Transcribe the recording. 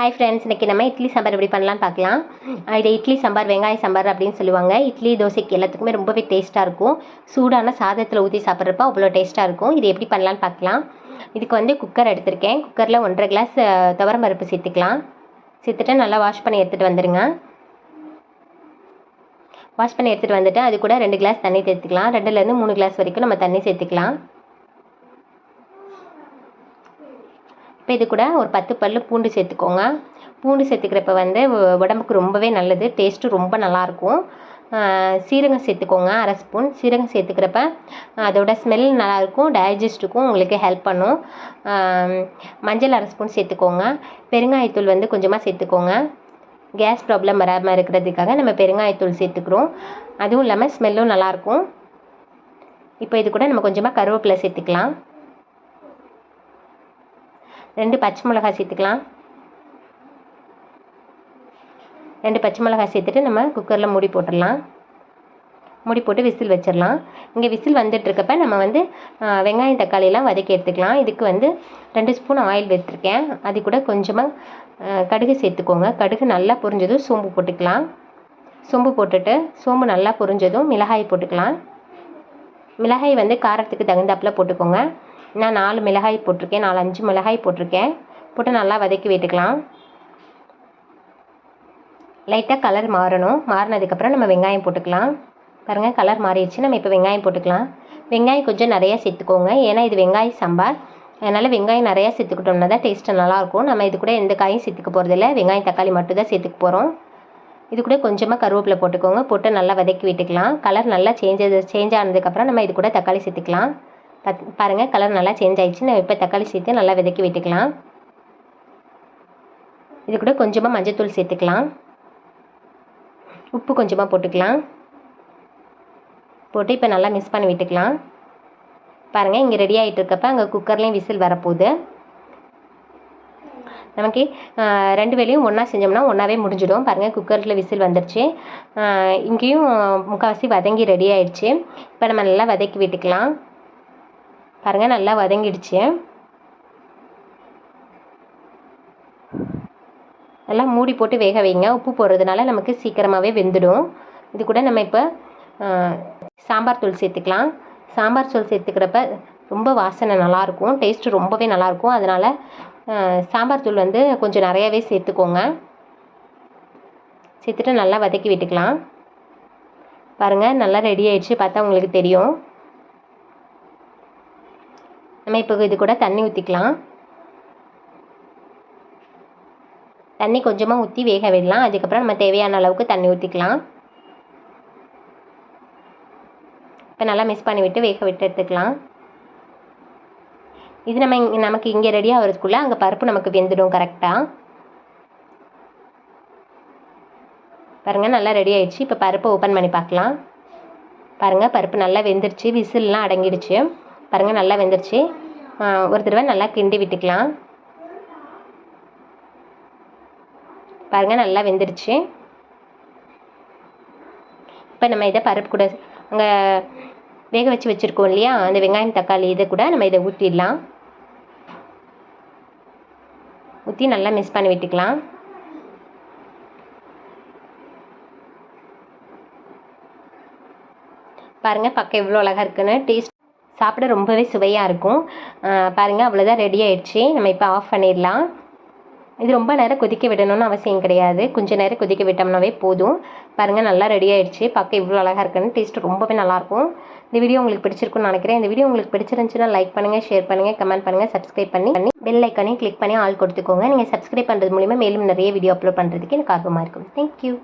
Hi friends இன்றைக்கி நம்ம இட்லி சாம்பார் எப்படி பண்ணலாம் பார்க்கலாம். இது இட்லி சாம்பார் வெங்காய சாம்பார் அப்படின்னு சொல்லுவாங்க. இட்லி தோசைக்கு எல்லாத்துக்குமே ரொம்பவே டேஸ்ட்டாக இருக்கும். சூடான சாதத்தில் ஊற்றி சாப்பிட்றப்ப அவ்வளோ டேஸ்ட்டாக இருக்கும். இது எப்படி பண்ணலான்னு பார்க்கலாம். இதுக்கு வந்து குக்கர் எடுத்திருக்கேன். குக்கரில் ஒன்றரை கிளாஸ் துவரம் பருப்பு சேர்த்துக்கலாம். சேர்த்துட்டு நல்லா வாஷ் பண்ணி எடுத்துகிட்டு வந்துடுங்க வாஷ் பண்ணி எடுத்துகிட்டு வந்துட்டு அது கூட ரெண்டு கிளாஸ் தண்ணி சேர்த்துக்கலாம். ரெண்டுலேருந்து மூணு கிளாஸ் வரைக்கும் நம்ம தண்ணி சேர்த்துக்கலாம். இப்போ இது கூட ஒரு பத்து பல் பூண்டு சேர்த்துக்கோங்க. பூண்டு சேர்த்துக்கிறப்ப வந்து உடம்புக்கு ரொம்பவே நல்லது டேஸ்ட்டு ரொம்ப நல்லாயிருக்கும் சீரகம் சேர்த்துக்கோங்க அரை ஸ்பூன். சீரகம் சேர்த்துக்கிறப்ப அதோட ஸ்மெல் நல்லாயிருக்கும் டைஜஸ்ட்டுக்கும் உங்களுக்கு ஹெல்ப் பண்ணும். மஞ்சள் அரை ஸ்பூன் சேர்த்துக்கோங்க. பெருங்காயத்தூள் வந்து கொஞ்சமாக சேர்த்துக்கோங்க. கேஸ் ப்ராப்ளம் வராமல் இருக்கிறதுக்காக நம்ம பெருங்காயத்தூள் சேர்த்துக்கிறோம். அதுவும் இல்லாமல் ஸ்மெல்லும் நல்லாயிருக்கும் இப்போ இது கூட நம்ம கொஞ்சமாக கருவேப்பிலை சேர்த்துக்கலாம். ரெண்டு பச்சை மிளகாய் சேர்த்துக்கலாம். ரெண்டு பச்சை மிளகாய் சேர்த்துட்டு நம்ம குக்கரில் மூடி போட்டுடலாம். மூடி போட்டு விசில் வச்சிடலாம். இங்கே விசில் வந்துட்டுருக்கப்ப நம்ம வந்து வெங்காயம் தக்காளியெல்லாம் வதக்கி எடுத்துக்கலாம். இதுக்கு வந்து ரெண்டு ஸ்பூன் ஆயில் எடுத்துருக்கேன் அது கூட கொஞ்சமாக கடுகு சேர்த்துக்கோங்க. கடுகு நல்லா பொரிஞ்சதும் சோம்பு போட்டுக்கலாம். சோம்பு போட்டுட்டு சோம்பு நல்லா பொரிஞ்சதும் மிளகாய் போட்டுக்கலாம். மிளகாய் வந்து காரத்துக்கு தகுந்தாப்பில் போட்டுக்கோங்க. நான் நாலு மிளகாய் போட்டிருக்கேன் நாலு அஞ்சு மிளகாய் போட்டிருக்கேன். போட்டு நல்லா வதக்கி விட்டுக்கலாம். லைட்டாக கலர் மாறணும். மாறினதுக்கப்புறம் நம்ம வெங்காயம் போட்டுக்கலாம். பாருங்கள் கலர் மாறிடுச்சு. நம்ம இப்போ வெங்காயம் போட்டுக்கலாம். வெங்காயம் கொஞ்சம் நிறையா சேர்த்துக்கோங்க. ஏன்னா இது வெங்காய சாம்பார். அதனால் வெங்காயம் நிறையா சேர்த்துக்கிட்டோம்னா தான் டேஸ்ட்டு நல்லாயிருக்கும். நம்ம இது கூட எந்த காயும் சேர்த்துக்க போகிறதில்ல வெங்காயம் தக்காளி மட்டும் தான் சேர்த்துக்க போகிறோம் இது கூட கொஞ்சமாக கருவேப்பிலை போட்டுக்கோங்க. போட்டு நல்லா வதக்கி விட்டுக்கலாம். கலர் நல்லா சேஞ்ச் சேஞ்ச் ஆனதுக்கப்புறம் நம்ம இது கூட தக்காளி சேர்த்துக்கலாம். பத் பாருங்கள் கலர் நல்லா சேஞ்ச் ஆகிடுச்சு நம்ம இப்போ தக்காளி சேர்த்து நல்லா விதக்கி விட்டுக்கலாம். இது கூட கொஞ்சமாக மஞ்சத்தூள் சேர்த்துக்கலாம். உப்பு கொஞ்சமாக போட்டுக்கலாம். போட்டு இப்போ நல்லா மிக்ஸ் பண்ணி விட்டுக்கலாம். பாருங்கள் இங்கே ரெடி ஆகிட்டு இருக்கப்ப அங்கே குக்கர்லேயும் விசில் வரப்போகுது. நமக்கு ரெண்டு வேலையும் ஒன்றா செஞ்சோம்னா ஒன்றாவே முடிஞ்சிடும். பாருங்கள் குக்கரில் விசில் வந்துடுச்சு இங்கேயும் முக்கால்வாசி வதங்கி ரெடி ஆயிடுச்சு. இப்போ நம்ம நல்லா வதக்கி விட்டுக்கலாம். பாருங்கள் நல்லா வதங்கிடுச்சு. நல்லா மூடி போட்டு வேக வைங்க. உப்பு போடுறதுனால நமக்கு சீக்கிரமாகவே வெந்துடும். இது கூட நம்ம இப்போ சாம்பார் தூள் சேர்த்துக்கலாம். சாம்பார் தூள் சேர்த்துக்கிறப்ப ரொம்ப வாசனை நல்லாயிருக்கும். டேஸ்ட்டு ரொம்பவே நல்லாயிருக்கும். அதனால் சாம்பார் தூள் வந்து கொஞ்சம் நிறையாவே சேர்த்துக்கோங்க. சேர்த்துட்டு நல்லா வதக்கி விட்டுக்கலாம். பாருங்கள் நல்லா ரெடி ஆயிடுச்சு. பார்த்தா உங்களுக்கு தெரியும். நம்ம இப்போ இது கூட தண்ணி ஊற்றிக்கலாம் தண்ணி கொஞ்சமாக ஊற்றி வேக விடலாம். அதுக்கப்புறம் நம்ம தேவையான அளவுக்கு தண்ணி ஊற்றிக்கலாம் இப்போ நல்லா மிக்ஸ் பண்ணி விட்டு வேக விட்டு எடுத்துக்கலாம். இது நம்ம நமக்கு இங்கே ரெடி ஆகிறதுக்குள்ளே அங்கே பருப்பு நமக்கு வெந்துடும் கரெக்டாக பாருங்கள் நல்லா ரெடி ஆயிடுச்சு. இப்போ பருப்பை ஓப்பன் பண்ணி பார்க்கலாம். பாருங்கள் பருப்பு நல்லா வெந்துருச்சு. விசில்லாம் அடங்கிடுச்சு. பாருங்கள் நல்லா வெந்துருச்சு. ஒரு தடவை நல்லா கிண்டி விட்டுக்கலாம். பாருங்கள் நல்லா வெந்துருச்சு. இப்போ நம்ம இதை பருப்பு கூட அங்கே வேக வச்சு வச்சுருக்கோம் இல்லையா? அந்த வெங்காயம் தக்காளி இதை கூட நம்ம இதை ஊற்றிடலாம் ஊற்றி நல்லா மிக்ஸ் பண்ணி விட்டுக்கலாம். பாருங்கள் பக்கம் எவ்வளோ அழகாக இருக்குன்னு டேஸ்ட் சாப்பிட ரொம்பவே சுவையாக இருக்கும். பாருங்கள் அவ்வளோதான் ரெடி ஆயிடுச்சு. நம்ம இப்போ ஆஃப் பண்ணிடலாம். இது ரொம்ப நேரம் கொதிக்க விடணும்னு அவசியம் கிடையாது. கொஞ்சம் நேரம் கொதிக்க விட்டோம்னாவே போதும். பாருங்கள் நல்லா ரெடி ஆயிடுச்சு. பார்க்க இவ்வளோ அழகாக இருக்குன்னு டேஸ்ட் ரொம்பவே நல்லாயிருக்கும் இந்த வீடியோ உங்களுக்கு பிடிச்சிருக்குன்னு நினைக்கிறேன். இந்த வீடியோ உங்களுக்கு பிடிச்சிருந்துச்சுன்னா லைக் பண்ணுங்கள் ஷேர் பண்ணுங்கள் கமெண்ட் பண்ணுங்கள் சப்ஸ்கிரைப் பண்ணி பண்ணி பெல் ஐக்கானையும் கிளிக் பண்ணி ஆல் கொடுத்துக்கோங்க. நீங்கள் சப்ஸ்கிரைப் பண்ணுறது மூலிமா மேலும் நிறைய வீடியோ அப்லோட் பண்ணுறதுக்கு எனக்கு ஆர்வமாக இருக்கும். தேங்க்யூ